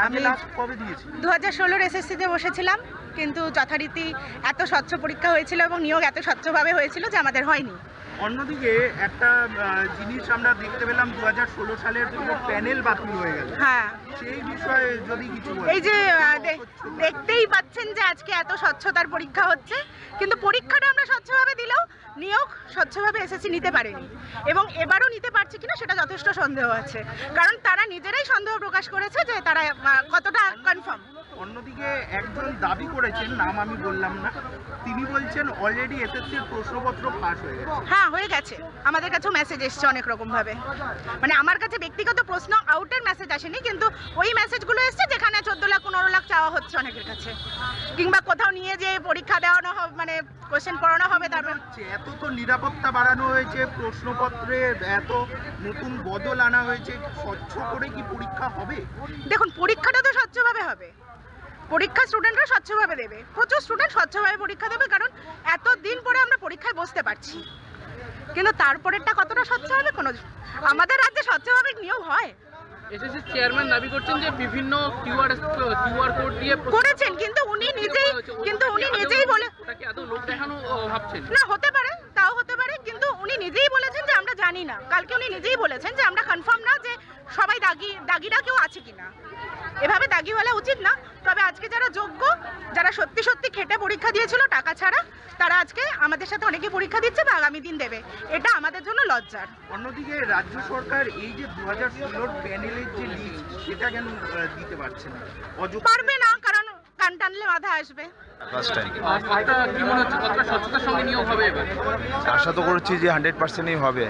আমি লাস্ট কবে দিয়েছি দু হাজার ষোলোর এসএসসিতে বসেছিলাম কিন্তু যথারীতি এত স্বচ্ছ পরীক্ষা হয়েছিল এবং নিয়োগ এত স্বচ্ছভাবে হয়েছিল যে আমাদের হয়নি। অন্যদিকে একটা জিনিস আমরা দেখতে পেলাম দু হাজার ষোলো সালের পুরো প্যানেল বাতিল হয়ে গেল হ্যাঁ। সেই বিষয়ে যদি কিছু এই যে দেখতেই পাচ্ছেন যে আজকে এত স্বচ্ছতার পরীক্ষা হচ্ছে কিন্তু পরীক্ষাটা নিয়োগ স্বচ্ছভাবে এসএসসি নিতে পারেনি। এবং এবারও নিতে পারছে কিনা সেটা যথেষ্ট সন্দেহ আছে। কারণ তারা নিজেরাই সন্দেহ প্রকাশ করেছে যে তারা কতটা কনফার্ম অন্যদিকে একজন দাবি করেছেন, নাম আমি বললাম না তিনি বলছেন অলরেডি এসএসসির প্রশ্নপত্র ফাঁস হয়ে গেছে। হ্যাঁ হয়ে গেছে। আমাদের কাছেও মেসেজ এসছে অনেক রকম ভাবে মানে আমার কাছে ব্যক্তিগত প্রশ্ন আউটের মেসেজ আসেনি কিন্তু ওই মেসেজগুলো এসছে যেখানে চোদ্দ লাখ পনেরো লাখ চাওয়া হচ্ছে অনেকের কাছে। কিংবা কোথাও নিয়ে যে পরীক্ষা দেওয়ানো হবে মানে কোশ্চেন পড়ানো হবে তারপর হচ্ছে এত তো নিরাপত্তা বাড়ানো হয়েছে প্রশ্নপত্রে এত নতুন বদল আনা হয়েছে স্বচ্ছ করে কি পরীক্ষা হবে? দেখুন পরীক্ষাটা তো স্বচ্ছভাবে হবে। পরীক্ষা স্টুডেন্টরা স্বচ্ছভাবে দেবে। প্রচুর স্টুডেন্ট স্বচ্ছভাবে পরীক্ষা দেবে কারণ এত দিন পরে আমরা পরীক্ষায় বসতে পারছি। কিন্তু তারপরেরটা কতটা স্বচ্ছ হবে কোনো আমাদের রাজ্যে স্বচ্ছভাবে নিয়োগ হয়। এসএসসি চেয়ারম্যান দাবি করছেন যে বিভিন্ন কিউআর কিউআর কোড দিয়ে করেছেন কিন্তু উনি নিজেই কিন্তু উনি নিজেই বলে ওটা আদৌ লোক দেখানো ভাবছেন। না হতে পারে তাও হতে পারে কিন্তু উনি নিজেই বলেছেন যে আমরা জানি না। কালকে উনি নিজেই বলেছেন যে আমরা কনফার্ম না দাগি দাগিরা কেউ আছে কিনা? এভাবে দাগি বলা উচিত না। তবে আজকে যারা যোগ্য যারা সত্যি সত্যি খেটে পরীক্ষা দিয়েছিল টাকা ছাড়া তারা আজকে আমাদের সাথে অনেকে পরীক্ষা দিচ্ছে বা আগামী দিন দেবে। এটা আমাদের জন্য লজ্জার। অন্যদিকে রাজ্য সরকার এই যে দু হাজার ষোলোর প্যানেলের যে লিস্ট সেটা কেন দিতে পারছে না? পারবে না কারণ কান টানলে মাথা আসবে। ফার্স্ট টাইম আর কতটা কি মনে হচ্ছে কতটা স্বচ্ছতার সঙ্গে নিয়োগ হবে এবার? আশা তো করছি যে হান্ড্রেড পার্সেন্টই হবে।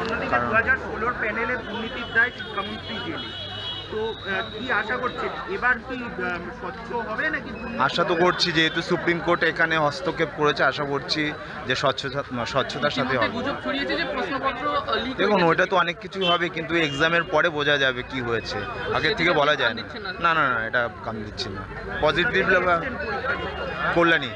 অন্যদিকে দু হাজার ষোলোর প্যানেলে দুর্নীতির দায় শিক্ষামন্ত্রী জেলে। তো কি আশা করছেন? এবার কি স্বচ্ছ হবে নাকি আশা তো করছি যেহেতু সুপ্রিম কোর্ট এখানে হস্তক্ষেপ করেছে আশা করছি যে স্বচ্ছতা স্বচ্ছতার সাথে হবে। দেখুন ওইটা তো অনেক কিছু হবে কিন্তু এক্সামের পরে বোঝা যাবে কি হয়েছে। আগের থেকে বলা যায় না। না? না এটা কাম দিচ্ছি না। পজিটিভ কল্যাণী।